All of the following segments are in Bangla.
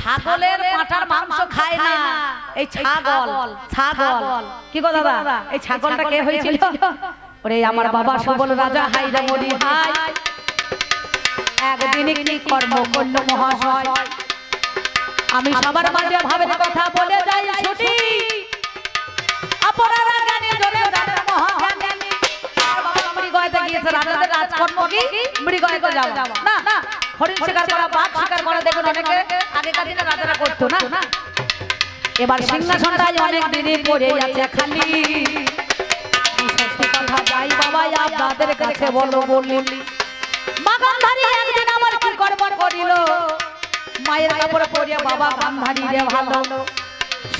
ছাগলের পাঁঠার মাংস খায় না। এই ছাগল ছাগল কি গো দাদা? এই ছাগলটা কে হয়েছিল? ওরে আমার বাবা সুবল রাজা হাই রে মরি হাই একদিন কি কর্ম করল মহাশয়? আমি সবার মাঝে ভাবের কথা বলে যাই ছুটি। আপনারা জানি জনে রাজা মহাজ্ঞানী আর বাবা মৃগয়াতে গিয়েছে রাজাদের রাজকর্ম কি? মৃগয়াতে যাওয়া। না না। হরিণ শিকার করা, বাঘ শিকার করা দেখুন অনেকে। আগেকার দিনে রাজারা করতো না। এবার সিংহাসনটাই অনেক দিনই পড়ে আছে খালি। কথা যাই বাবা আপনাদের কাছে বলো বলি বাগানধারী একদিন আমার কি কর্ম করিল? মায়ের কাপড় পরিয়ে বাবা গান্ধারী রে ভালো।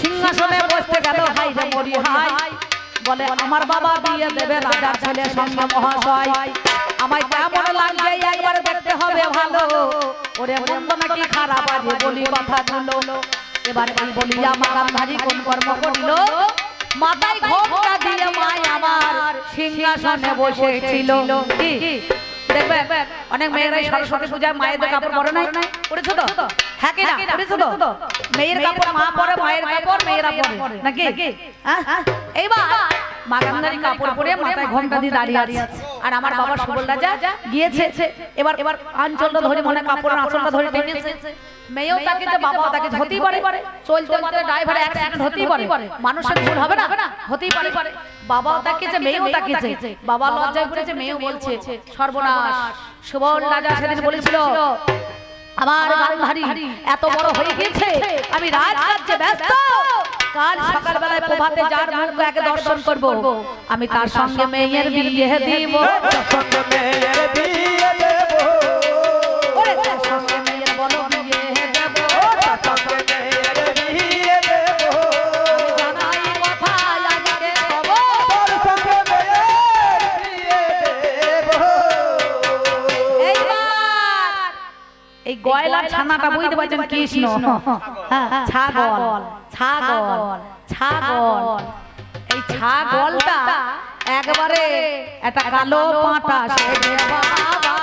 সিংহাসনে বসতে গেল হাই রে মরি হাই বলে, আমার বাবা বিয়ে দেবে রাজার ছেলে সঙ্গে মহাশয়। আমায় কেমন লাগে একবার দেখতে হবে ভালো। ওরে মন্দ নাকি খারাপ আছে বলি কথা বলো এবার এই বলিয়া আমার গান্ধারী কোন কর্ম করল? মাথায় ঘোমটা দিয়ে মায় আমার সিংহাসনে বসেছিল। কি? দেখবে? অনেক মেয়েরাই সরস্বতী পূজায় মায়েদের কাপড় পরে নাই? পরেছো তো? হ্যাঁ কি না? পরেছো তো? মেয়ের কাপড় মা পরে মায়ের কাপড় মেয়েরা পরে। নাকি? হ্যাঁ? এইবার মা গান্ধারী কাপড় পরে মাথায় ঘোমটা দিয়ে দাঁড়িয়ে আছে। আর আমার বাবা সুবল রাজা গিয়েছে এবার এবার আঞ্চলটা ধরে মনে কাপড় আঁচলটা ধরে টেনেছে। মেয়েও তাকে যে বাবা তাকে হতেই পারে চলতে ড্রাইভার অ্যাক্সিডেন্ট হতেই পারে মানুষের ভুল হবে না হতেই পারে বাবাও তাকিয়েছে মেয়েও তাকিয়েছে বাবা লজ্জায় পড়েছে মেয়েও বলছে সর্বনাশ সুবল রাজা সেদিন বলেছিল আমার গান্ধারী এত বড় হয়ে গেছে আমি রাজকার্যে ব্যস্ত কাল সকালবেলায় প্রভাতে যার মুখ একে দর্শন করব আমি তার সঙ্গে মেয়ের বিয়ে দিব। সঙ্গে মেয়ের বিয়ে দেব। এই গয়লার ছানাটা বুঝতে পারছেন কৃষ্ণ। হ্যাঁ, ছাগল ছাগল ছাগল এই ছাগলটা একবারে একটা কালো পাটা বাবা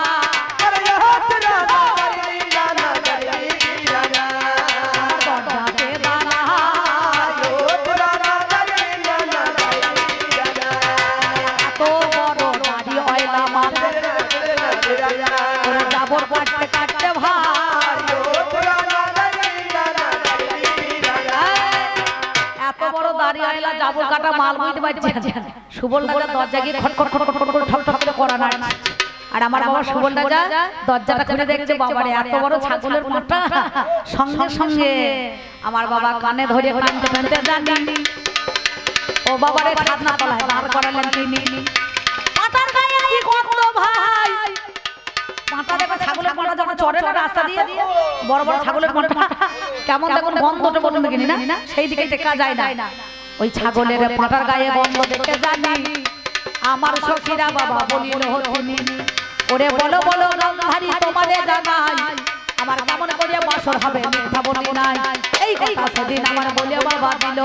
জাবর কাটা মাল বুঝতে পারছেন? সুবল রাজা দরজা গিয়ে খট খট খট খট খট ঠক ঠক করে করা না আর আমার বাবা সুবল রাজা দরজাটা খুলে দেখছে বাবারে এত বড় ছাগলের মাথা সঙ্গে সঙ্গে আমার বাবা কানে ধরে টানতে টানতে জানি ও বাবারে খাতনা তলায় দাঁড় করালেন তিনি। মাথার গায়ে কি করতো ভাই। মাথা দেখো ছাগলের মাথা যখন চড়ে না রাস্তা দিয়ে বড় বড় ছাগলের মাথা কেমন দেখুন গন্ধটা বলুন দেখিনি না। সেই দিকে টেকা যায় না। ওই ছাগলের মাথার গায়ে গন্ধ দেখতে জানি। আমার সখীরা বাবা বলিল হতিনি ওরে বলো বলো গন্ধারি তোমাদের জানাই আমার কেমন করে বছর হবে মিথ্যা বলি নাই। এই কথা সেদিন আমার বলে বাবা দিল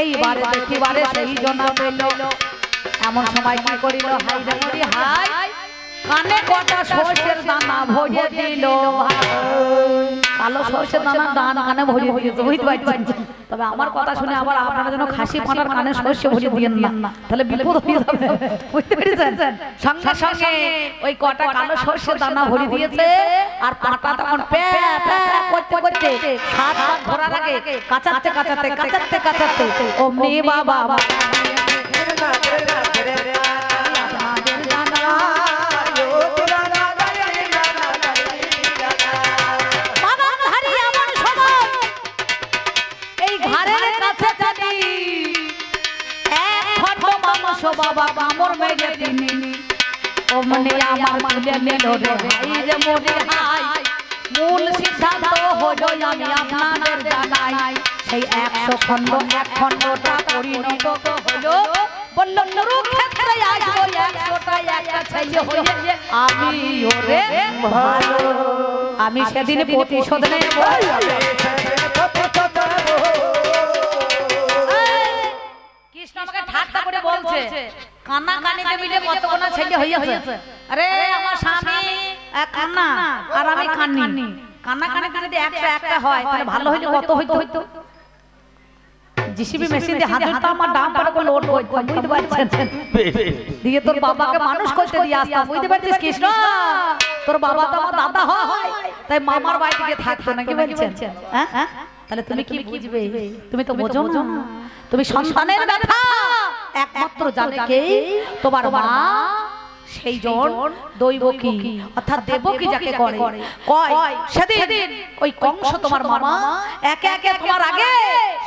এইবারে দেখিবারে সেই জনা পেল। এমন সময় কি করিল? হাই রে মরি হাই কানে কটা সর্ষের দানা ভরিয়ে দিল। ভাই। কালো সর্ষের দানা দান কানে ভরিয়ে দিয়েছে বুঝতে পারছেন? তবে আমার কথা শুনে আবার আপনারা যেন খাসি ফাটার কানে সর্ষে ভরিয়ে দিয়েন না। তাহলে বিপদ হয়ে যাবে। বুঝতে পেরেছেন? সঙ্গে সঙ্গে ওই কটা কালো সর্ষের দানা ভরিয়ে দিয়েছে আর পাটা তখন প্যা প্যা করতে করতে হাত হাত ধরার আগে কাচাতে কাচাতে কাচাতে কাচাতে অমনি বাবা। বাবা। বাবা কামড় মেরে তিনি। অমনি আমার তুলে নিল রে রে মোরে হাই। মূল সিদ্ধান্ত হলো আমি আপনাদের জানাই। সেই একশো এক পরিণত হলো। বলল আসব একশোটা একটা হয়ে আমি ওরে ভালো। আমি সেদিন প্রতিশোধ নেব। কৃষ্ণ আমাকে ঠাট্টা করে বলছে। কান্না কানিতে মিলে কত কোনা ছেলে হইয়াছে। আরে আমার স্বামী কান্না। আর আমি কান্নি। কান্না। কানে যদি একশো একটা হয় তাহলে ভালো হইলে কত হইতো? হইতো। জিসিবি মেশিন দিয়ে হাতে তো আমার ডাম পাড়া করে লোড করতাম বুঝতে পারছেন? দিয়ে তোর বাবাকে মানুষ করতে দিয়ে আসতাম বুঝতে পারছিস কৃষ্ণ? তোর বাবা তো আমার দাদা হয়। তাই মামার বাড়ি থেকে থাকতো নাকি বলছেন? হ্যাঁ? হ্যাঁ? তাহলে তুমি কি বুঝবে? তুমি তো বোঝো না। তুমি সন্তানের ব্যথা। একমাত্র জানে কে? তোমার মা? সেই জন? দৈবকী অর্থাৎ দেবকী যাকে করে। কয়? সেদিন ওই কংস তোমার মামা একে একে তোমার আগে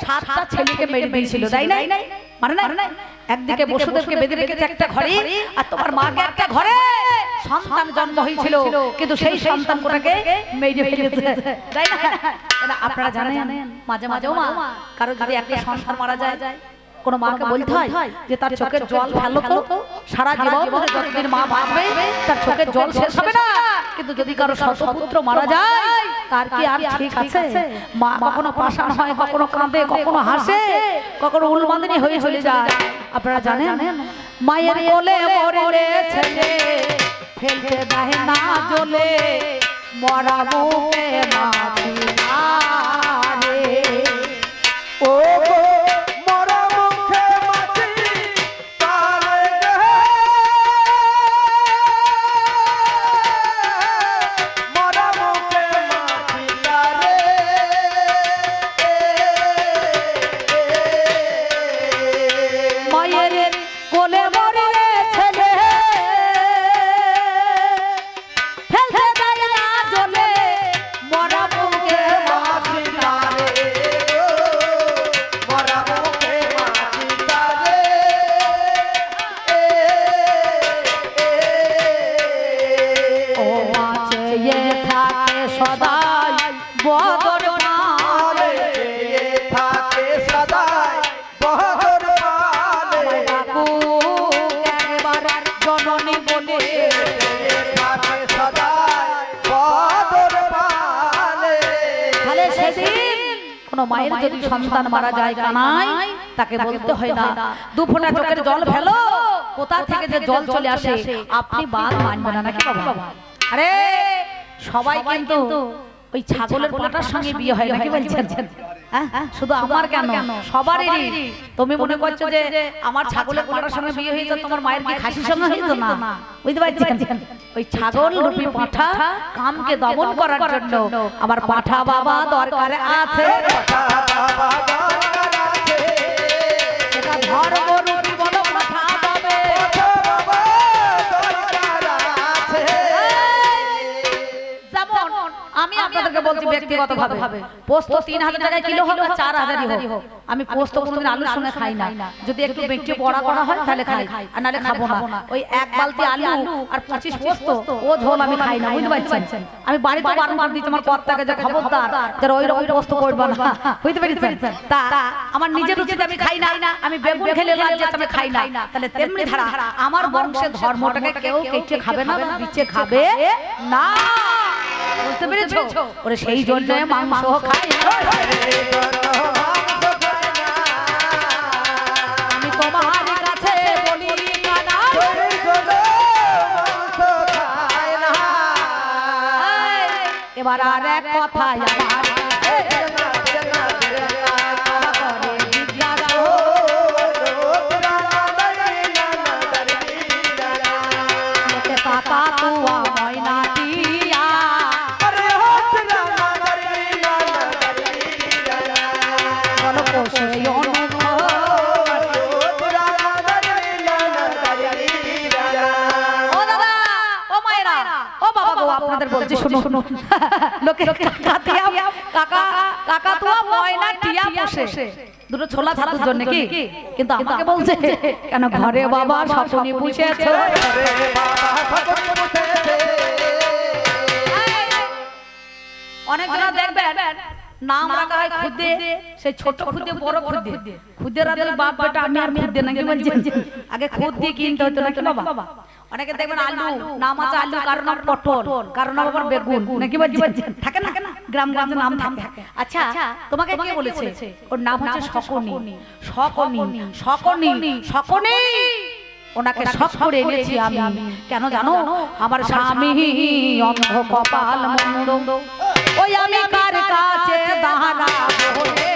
সাতটা ছেলেকে মেরে দিয়েছিল তাই নাই মানে না একদিকে বসুদেবকে বেঁধে রেখেছে একটা ঘরে আর তোমার মাকে একটা ঘরে। সন্তান জন্ম হয়েছিল কিন্তু সেই সন্তান কোটাকে মেরে ফেলেছে। তাই না? এটা আপনারা জানেন মাঝে মাঝেও মা কারও যদি একটা সন্তান মারা যায় কোনো মাকে বলতে হয় যে তার চোখের জল ফেলো তো সারা জীবন ধরে যতদিন মা বাঁচবে তার চোখের জল শেষ হবে না। কিন্তু যদি কারও শতপুত্র মারা যায় তার কি আর ঠিক আছে? মা কখনো পাষাণ হয় কখনো কাঁদে কখনো হাসে কখনো উলমাদিনী হয়ে চলে যায়। আপনারা জানেন? মায়ের কোলে মরলে ছেলে ফেলতে দেয় না জ্বলে মরা মাটি রে ও মায়ের যদি সন্তান মারা যায় তাকে বলতে হয় না। দু ফোঁটা চোখের জল ফেলো। কোথা থেকে যে জল চলে আসে? আপনি বাদ মানবেন না নাকি বাবা? আরে সবাই কিন্তু ওই ছাগলের পাটার সঙ্গে বিয়ে হয় নাকি বলছেন? শুধু আমার কেন? সবারই তুমি মনে করছ যে আমার ছাগলের পাটার সঙ্গে বিয়ে হয়েছে তোমার মায়ের কি খাসির সঙ্গে হয়েছে না? বুঝতে পারছেন? ওই ছাগল রূপী পাঠা কামকে দমন করার জন্য আমার পাঠা বাবা দরকার আছে। ধর্ম আপনাদেরকে বলছি ব্যক্তিগত ভাবে পোস্ত তিন হাজার টাকায় কিলো হোক আর চার হাজারই হোক। আমি পোস্ত কোনোদিন আলুর সঙ্গে খাই না। যদি একটু বেটে বড়া করা হয় তাহলে খাই। আর নাহলে খাব না। ওই এক বালতি আলু আর পঁচিশ পোস্ত ও ঝোল আমি খাই না বুঝতে পারছেন? আমি বাড়িতে দিচ্ছি আমার কর্তাকে যে খবরদার যারা ওই রকম পোস্ত করব না। বুঝতে পেরেছেন? তা আমার নিজের রুচিতে আমি খাই না। আমি বেগুন খেলে আমি খাই না। তাহলে তেমনি ধারা আমার বংশের ধর্মটাকে কেউ কেটে খাবে না বিচে খাবে না। বুঝতে পেরেছ? ওরে সেই জন্য মাংস খায় আমি তোমার কাছে বলি এবার আর এক কথা আমার লোকে কাকা কাকা কাকা তুয়া ময়না টিয়া বসে। দুটো ছোলা ছাড়ার জন্য কি? কিন্তু আমাকে বলছে কেন ঘরে বাবা স্বপ্নে পুষেছে অনেক জন দেখবেন নাম রাখা হয় খুদে সেই ছোট খুদে বড় খুদে। খুদের বাপ বেটা আমি আর খুদে নাকি বলছেন আগে খুদ দিয়ে কিনতে হতো নাকি বাবা? অনেকে দেখবেন আলু নাম আছে আলু নাম পটল নাম আবার বেগুন। নাকি থাকে না গ্রাম গ্রামে নাম থাকে। আচ্ছা তোমাকে কে বলেছে? ওর নাম হচ্ছে শকুনি। শকুনি। শকুনি শকুনি ওনাকে শখ করে এনেছি আমি। কেন জানো? আমার স্বামী অন্ধ কপাল মন্দ। ওই আমি কার কাছে দাঁড়াবো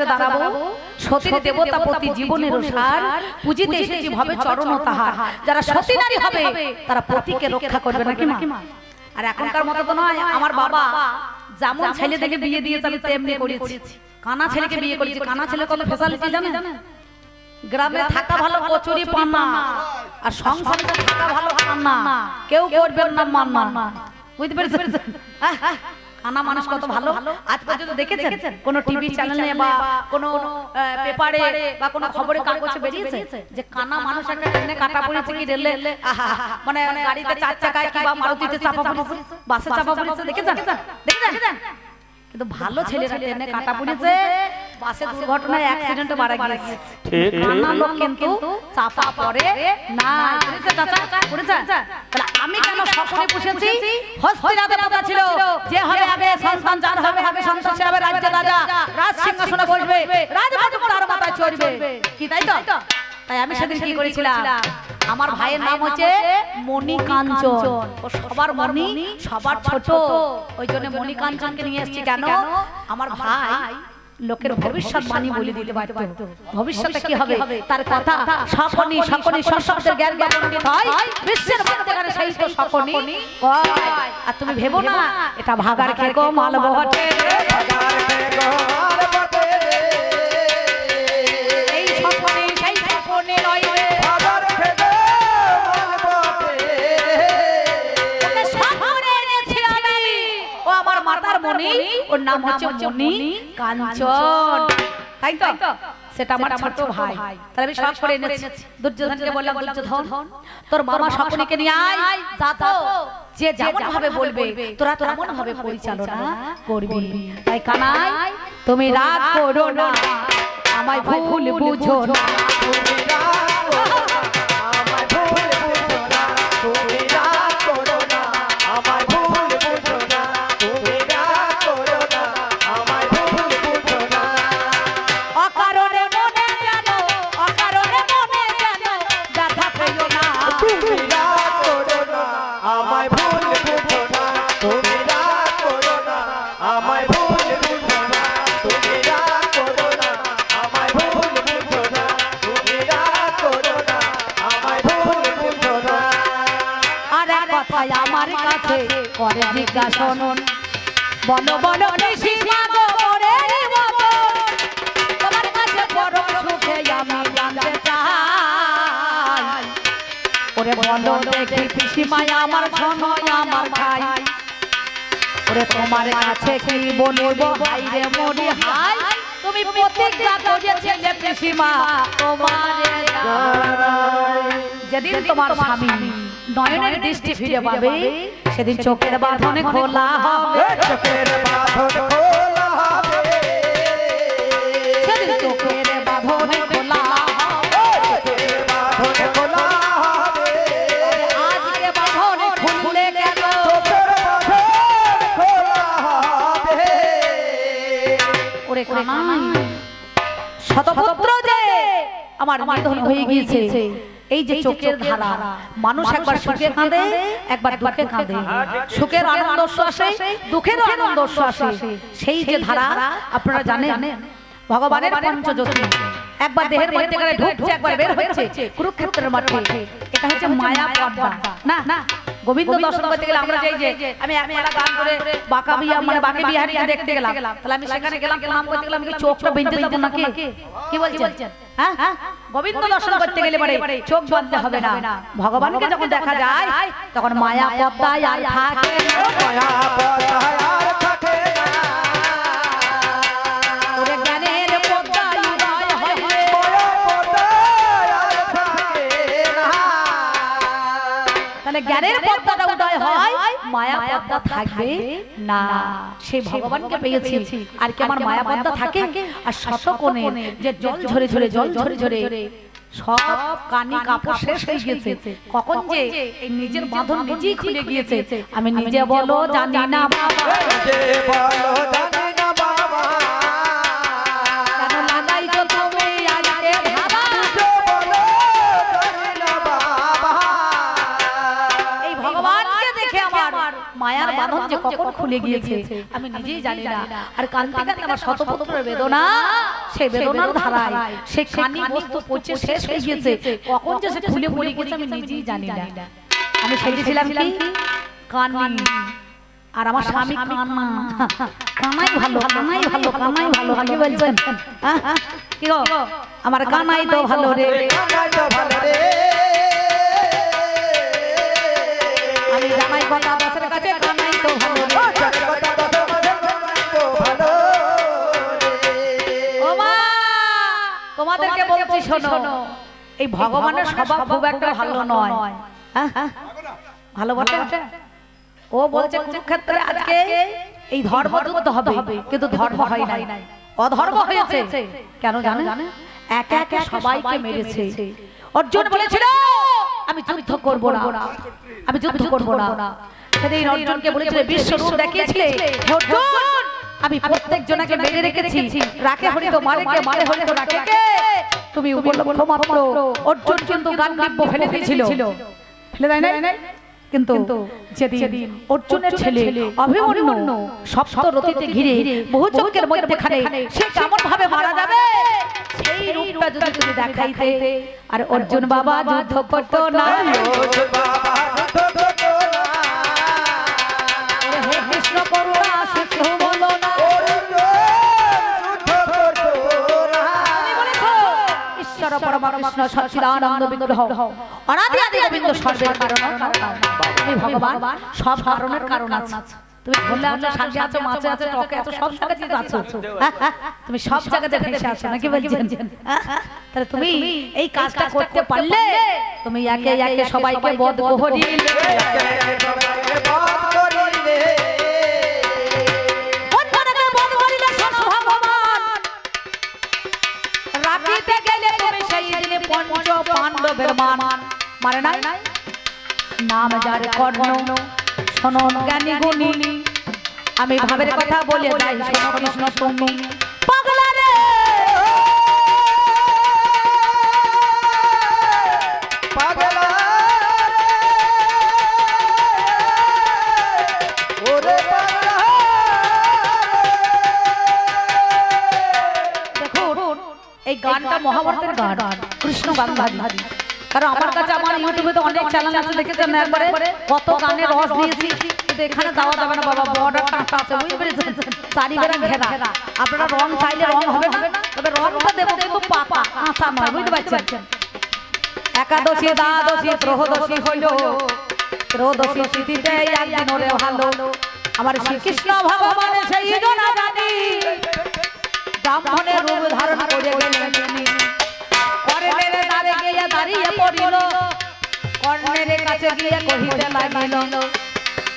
কাছে দাঁড়াবো সতীর দেবতা প্রতি জীবনের সার পুজিতে এসেছি ভাবে চরণ তাহার। যারা সতী নারী হবে তারা পতিকে রক্ষা করবে নাকি মা? আর এখনকার মতো তো নয় আমার বাবা যেমন ছেলে থেকে বিয়ে দিয়েছে আমি তেমনি করেছি। কানা ছেলেকে বিয়ে করেছি কানা ছেলে কত ফেসালিটি জানেন গ্রামে থাকা ভালো কচুরি পান। না আর সংসারে থাকা ভালো খান না কেউ করবেন না মান না বুঝতে পেরেছেন? আহ, মানুষ কত ভালো? আজ পর্যন্ত দেখেছেন? কোন টিভি চ্যানেলে বা কোন পেপারে বা কোন খবরের কাগজে বেরিয়েছে যে কানা মানুষ একটা ট্রেনে কাটা পড়েছে কি রেলে মানে গাড়িতে চার চাকায় বা মারুতিতে চাপা পড়েছে বাসে চাপা পড়েছে দেখেছেন? দেখেছেন? কিন্তু ভালো ছেলেরা ট্রেনে কাটা পড়েছে বাসে দুর্ঘটনায় অ্যাক্সিডেন্টে মারা গিয়েছে। কানা লোক কিন্তু চাপা পড়ে। না তাহলে আমি কেন সকলে পুষেছি? ছিল যে হবে আগে সন্তান যার হবে আগে সন্তান সে হবে রাজ্যের রাজা। রাজ। সিংহাসনে বসবে তার মাথায় চড়বে। কি তাই তো? তাই আমি সেদিন কি করেছিলাম? আমার ভাইয়ের নাম হচ্ছে মণি কাঞ্চন ও সবার মণি সবার ছোট। ওই জন্য মণি কাঞ্চনকে নিয়ে এসেছি কেন? আমার ভাই লোকের ভবিষ্যৎ বাণী বলে দিতে পারত। ভবিষ্যতে কি হবে? তার কথা সকনি সকনি সশব্দের জ্ঞান জ্ঞাপন হয় বিশ্বের মধ্যখানে সেই তো সকনি। আর তুমি ভেবো না এটা ভাগার খেকো মাল বহটে কে বেগর মণি ওর নাম হচ্ছে মণি কাঞ্চন। তাই তো? সেটা আমার ছোট ভাই। তাহলে আমি সব করে এনেছি। দুর্যোধনকে বললাম দুর্যোধন তোর মামা সকলকে নিয়ে আয় যা তো। যে যেমন ভাবে বলবে তোরা তেমন ভাবে পরিচালনা করবি। তাই কানাই তুমি রাগ করো না। আমায় ভুল বুঝো না। করে বলো বলো নিশি মাগো ওরে মতন। তোমার কাছে বড় সুখে আমি জানতে চাই। ওরে বলো দেখি পিসিমাই আমার সময় আমার ভাই। ওরে তোমার কাছে কি বলব? ভাই রে মরি হাই তুমি প্রতিজ্ঞা করেছে করেছিলে পিসিমা তোমার যেদিন তোমার স্বামী নয়নের দৃষ্টি ফিরে পাবে সেদিন চোখের বাঁধনে খোলা হবে। চোখের বাঁধন খোলা হবে। সেদিন চোখের বাঁধনে খোলা হবে। চোখের বাঁধন খোলা হবে। আজকে বাঁধনে খুললে গেল চোখের বাঁধন খোলা হবে। ওরে কানাই শতপুত্র যে আমার নিধন হয়ে গিয়েছে। এই যে চোখের ধারা মানুষ একবার সুখে কাঁদে একবার দুঃখে কাঁদে। সুখের আনন্দ আসে দুঃখের আনন্দ আসে। সেই যে ধারা আপনারা জানেন ভগবানের পঞ্চজ্যোতি। একবার দেহের মধ্যে করে ঢুকছে একবার বের হচ্ছে কুরুক্ষেত্রের মাঠে। এটা হচ্ছে মায়া পর্দা না না। গোবিন্দ দর্শন করতে গেলে আমরা যাই যে আমি আমি একটা গান করে বাঁকা বিয়া মানে বাঁকে বিহারিকে দেখতে গেলাম। তাহলে আমি সেখানে গেলাম প্রণাম করতে গেলাম কি চোখটা বেঁধে যাব নাকি? কি বলছেন? হ্যাঁ? গোবিন্দ দর্শন করতে গেলে পরে চোখ বাঁধতে হবে না। ভগবানকে যখন দেখা যায় তখন মায়া পদ্মায় আর থাকে মায়া পর্দায় আর থাকে জ্ঞানের পদ্মাটা উদয় হয় মায়া পদ্মা থাকবে? না সেই ভগবানকে পেয়েছি। আর কি আমার মায়া পদ্মা থাকে? আর শতকোণে যে জল ঝরে ঝরে জল ঝরে ঝরে সব কানি কাপড় শেষ হয়ে গেছে। কখন যে এই নিজের বাঁধন নিজেই খুলে গিয়েছে। আমি নিজে বলো জানি না বাবা। যে বলো জানি না বাবা বাঁধন যে কখন খুলে গিয়েছে আমি নিজেই জানি না। আর কান্তি কান্তি আমার শতপুত্রের বেদনা সেই বেদনার ধারায় সেই কানি বস্তু পচে শেষ হয়ে গিয়েছে। কখন যে সে খুলে পড়ে গেছে আমি নিজেই জানি না। আমি সেজেছিলাম কি? কানি আর আমার স্বামী কান্না কানাই ভালো কানাই ভালো কানাই ভালো কি বলছেন? কি গো? আমার কানাই তো ভালো রে। কানাই তো ভালো রে। শোনো এই ভগবানের স্বভাব খুব একটা ভালো নয়। হ্যাঁ? ভালো বটে? ও বলছে কুরুক্ষেত্রে আজকে এই ধর্ম যুদ্ধ হবে কিন্তু ধর্ম হয় নাই। অধর্ম হয়েছে। কেন জানো? একে একে সবাইকে মেরেছে। অর্জুন বলেছিল আমি যুদ্ধ করব না। আমি যুদ্ধ করব না। সেদিন অর্জুনকে বলেছিল বিশ্বরূপ দেখিয়েছিলে অর্জুন আমি প্রত্যেক জনাকে মেরে রেখেছি। রাখে হরিত মারে কে মারে হরিত রাখে কে? তুমি উপলক্ষ মাত্র অর্জুন কিন্তু গান দিব্য ফেলে দিয়েছিল। ফেলে দেয় নাই? কিন্তু যেদিন অর্জুনের ছেলে অভিমন্যু সপ্ত রতিতে ঘিরে বহু চোখের মধ্যেখানে সে কেমন ভাবে মারা যাবে? সেই রূপটা যদি তুমি দেখাইতে। আর অর্জুন বাবা যুদ্ধ করতো না। বাবা পরমাকৃষ্ণ সচ্চিদানন্দ বিগ্রহ অনাদি আদি গোবিন্দ সর্বের কারণ তুমি ভগবান সব কারণের কারণ আছে তুমি ভুলে আছো শান্তি আছো মাছে আছো টকে আছো সব জায়গাতে আছো হ্যাঁ, হ্যাঁ, তুমি সব জায়গাতে ভেসে আছো নাকি বলছেন হ্যাঁ, হ্যাঁ, তাহলে তুমি এই কাজটা করতে পারলে তুমি একে একে সবাইকে বধ করিলে পাণ্ডবের মান মারে নাই নাম যার কর্ণ শোনো জ্ঞানী গুণী আমি ভাবের কথা বলে যাই শোনো কৃষ্ণ তুমি পাগলা রে দেখুন এই গানটা মহাভারতের গান কৃষ্ণ গান ভাবি কারণ আমার কাছে আমার ইউটিউবে তো অনেক চ্যানেল আছে দেখেছেন? একবারে কত গানের রস দিয়েছি কিন্তু এখানে দেওয়া যাবে না বাবা বর্ডার কাটা আছে বুঝতে পেরেছেন? চারিবেলা ঘেরা। আপনারা রং চাইলে রং হবে না তবে রংটা দেবো কিন্তু পাকা কাঁচা নয় বুঝতে পারছেন? একাদশী দ্বাদশী ত্রয়োদশী হইল। ত্রয়োদশী তিথিতে একদিন ওরে ভালো। আমার শ্রীকৃষ্ণ ভগবান সেই জনা জানি ব্রাহ্মণের রূপ ধারণ করে গেলেন। দাঁড়িয়ে পড়িল। কর্ণের কাছে গিয়ে কহিতে লাগিল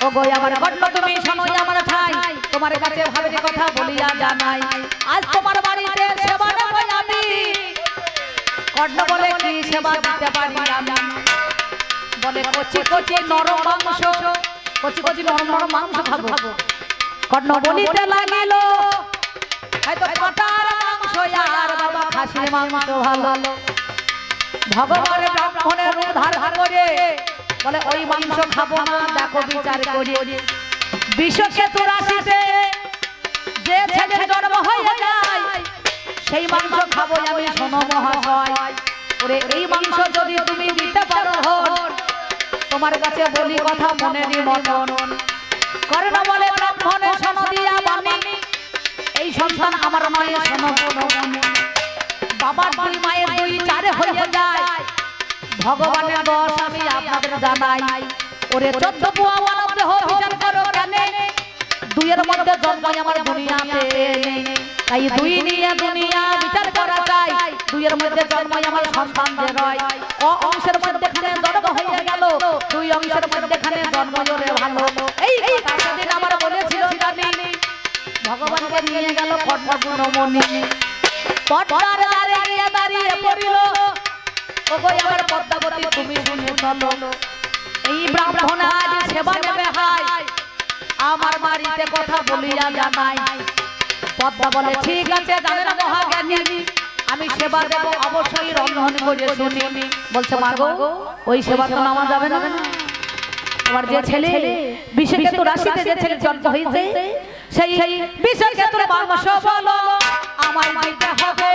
ও গো আমার কর্ণ তুমি শোনো আমার ঠাই। তোমার কাছে ভাবের কথা বলিয়া জানাই। আজ তোমার বাড়িতে সেবা নেব আমি। কর্ণ বলে, কি সেবা দিতে পারি আমি? বলে, কচি কচি নরম মাংস, কচি কচি নরম নরম মাংস খাব। কর্ণ বলিতে লাগিল, হয়তো কাটার মাংস, আর বাবা খাসির মাংস ভালো। ভগবান ব্রাহ্মণের ধারণ করে। বলে, ওই মাংস খাব না, দেখো বিচার করি। বিশ্বক্ষেত্র রাশিতে যে ছেলের জন্ম হয়ে যায়, সেই মাংস খাব আমি শোনো মহাশয়। ওরে, এই মাংস যদি তুমি দিতে পারো, তোমার কাছে বলি কথা মনে নি মতন কর্ণ বলে ব্রাহ্মণের শোনো দিয়া বাণী। এই সন্তান আমার শোনো কোনো মনে বাবার দুই মায়ের দুই চারে হয়ে যায়। ভগবানের দশ আমি আপনাদের জানাই। ওরে চোদ্দ পুয়া মানব দেহ বিচার করো কেন? দুইয়ের মধ্যে জন্ম আমার দুনিয়াতে। তাই দুই নিয়ে দুনিয়া বিচার করা যায়। দুইয়ের মধ্যে জন্ম আমার সন্তান রয়। ও অংশের মধ্যেখানে জন্ম হয়ে গেল। দুই অংশের মধ্যেখানে জন্ম জোরে ভালো। এই সেদিন আমার বলেছিল জানি ভগবানকে নিয়ে গেল আমার পদ্মাবতী এই ব্রাহ্মণ আজ সেবা নেবে হাই আমার বাড়িতে কথা বলিয়া জানাই পদ্মা বলে ঠিক আছে জানে না মহাজ্ঞানী আমি সেবা দেব অবশ্যই রন্ধন করে শুনি বলছে, মা গো, ওই সেবা তো নেওয়া যাবে না। তোমার যে ছেলে বিশ্বকেতু রাশিতে যে ছেলে জন্ম হয়েছে, সেই বিশ্বকেতুর মাংস বলো। আমায় মাইটা হবে।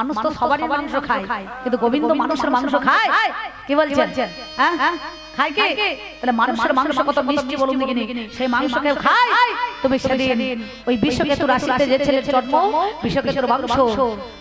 মানুষ তো সবারই মাংস খায়। কিন্তু গোবিন্দ মানুষের মাংস খায়। কি বলছেন? হ্যাঁ? খায় কি? তাহলে মানুষের মাংস কত মিষ্টি বলুন দেখিনি। সেই মাংস কেউ খায়। তুমি সেদিন ওই বিশ্বকেতু রাশিতে যে ছেলের জন্ম বিশ্বকেতুর মাংস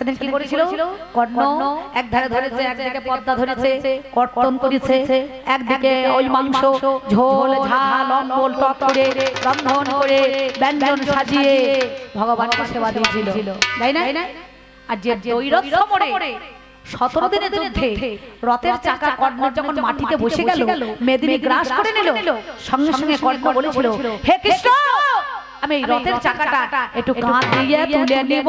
সেদিন কি করেছিল? কর্ণ এক ধারে ধরেছে একদিকে পদ্মা ধরেছে কর্তন করেছে একদিকে ওই মাংস ঝোল ঝাল অম্বল টক করে রন্ধন করে ব্যঞ্জন সাজিয়ে ভগবানকে সেবা দিয়েছিল। তাই না? আর যে দৈরথ সমরে সতেরো দিনের যুদ্ধে রথের চাকা কর্ণ যখন মাটিতে বসে গেল মেদিনী গ্রাস করে নিল সঙ্গে সঙ্গে কর্ণ বলেছিল হে কৃষ্ণ! আমি এই রথের চাকাটা একটু কাঁধ দিয়ে তুলে নিব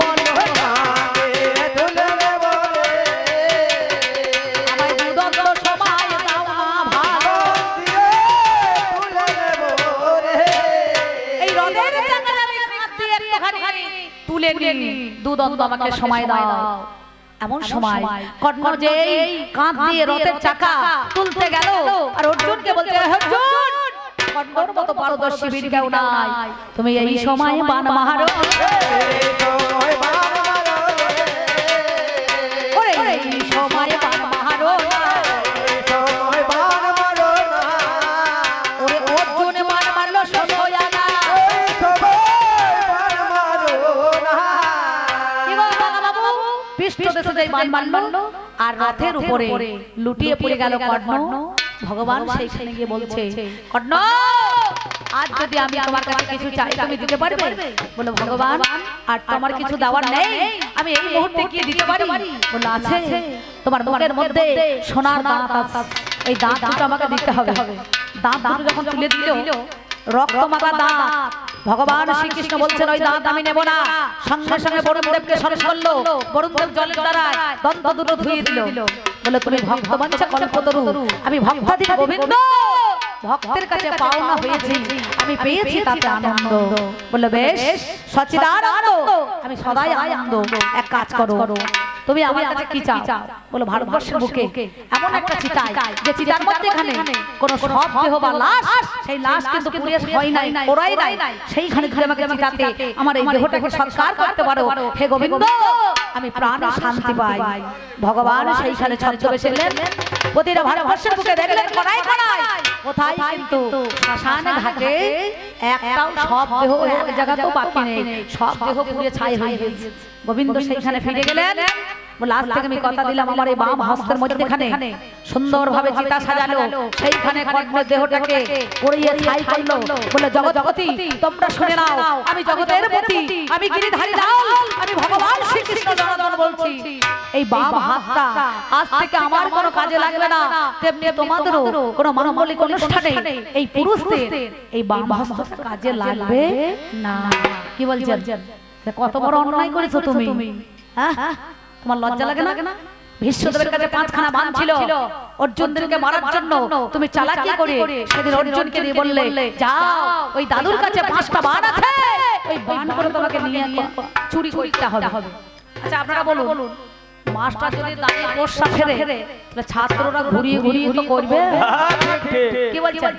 তুলে আমাকে সময় দাও। এমন সময় কর্ণ কাঁধ দিয়ে রথের চাকা তুলতে গেল। আর অর্জুনকে বলতে গেল, অর্জুন কর্ণর মতো পারদর্শী বীর কেউ নাই। তুমি এই সময় বান মারো এই সময় বান মারো ওরে এই সময় বান মারো এই সময় বান মারো না। ওরে অর্জুন মান মারলো সনয়া না এই সময় বান মারো না। কি গো বাবা বাবু পৃষ্ঠদেশে যেই বান মারলো আর রথের উপরে লুটিয়ে পড়ে গেল কর্ণ। ভগবান সেইখানে গিয়ে বলছে কর্ণ! আজ যদি আমি তোমার কাছে কিছু চাই তুমি দিতে পারবে? বলো ভগবান আর তোমার কিছু দেওয়ার নেই। আমি এই মুহূর্তে কি দিতে পারি। বলো আছে। তোমার মুখের মধ্যে সোনার দাঁত আছে। এই দাঁত দুটো আমাকে দিতে হবে। দাঁত দুটো যখন তুলে দিল রক্ত মাখা দাঁত। ভগবান শ্রীকৃষ্ণ বলছেন ওই দাঁত আমি নেব না। সঙ্গে সঙ্গে বরুণ দেবকে স্মরণ করল। বরুণ দেব জলের দ্বারা দন্ত দুটো ধুয়ে দিল। বলে তুমি ভক্ত বাঞ্ছা কল্পতরু আমি ভক্তাধীন গোবিন্দ ভক্তের কাছে পাওনা হয়েছি। আমি পেয়েছি তাতে আনন্দ। বলে বেশ সচিদানন্দ আমি সদাই আনন্দ। এক কাজ করো। তুমি আমার কাছে কি চাও? বলো ভারতবর্ষের বুকে এমন একটা চিতাই যে চিতার মধ্যে এখানে কোন সব দেহ বা লাশ সেই লাশ কিন্তু পুড়ে হয় নাই ওরাই নাই সেইখানে যদি আমাকে চিতাতে আমার এই দেহটাকে সৎকার করতে পারো। হে গোবিন্দ আমি প্রাণে শান্তি পাই। ভগবান সেইখানে ছদ্মবেশে এলেন প্রতিটা ভারতবর্ষের বুকে দেখলেন কড়াই কড়াই কোথায় কিন্তু শ্মশান ঘাটে একটাও সব দেহ এক জায়গাতেও বাকি নেই সব দেহ পুড়ে ছাই হয়ে গেছে গোবিন্দ সেইখানে ফিরে গেলেন। বলে আজ থেকে আমি কথা দিলাম আমার এই বাম হস্তের মধ্যেখানে সুন্দরভাবে চিতা সাজালো। সেইখানে কর্ণের দেহটাকে পড়িয়ে ছাই করল। বলে জগৎপতি তোমরা শুনে নাও। আমি জগতের পতি আমি গিরিধারী দাও আমি ভগবান শ্রীকৃষ্ণ জনার্দন বলছি। এই বাম হাতটা আজ থেকে আমার কোনো কাজে লাগবে না। তেমনি তোমাদেরও কোনো মাঙ্গলিক অনুষ্ঠানে এই পুরুষদের এই বাম হস্তটা কাজে লাগবে না। কি বলছেন? কত বড় অন্যায় করেছ তুমি? হ্যাঁ? তোমার লজ্জা লাগে না? ভীষ্মদেবের কাছে পাঁচখানা বান ছিল। অর্জুনদেরকে মারার জন্য তুমি চালাকি করে সেদিন অর্জুনকে দিয়ে বললে যাও ওই দাদুর কাছে পাঁচটা বান আছে। ওই বান করে তোমাকে নিয়ে চুরি করতে হবে। আচ্ছা আপনারা বলুন মাস্টার যদি দাঁড়িয়ে পোষা ফেরে তাহলে ছাত্ররা ঘুরিয়ে ঘুরিয়ে তো করবে। হ্যাঁ। কি বলছেন?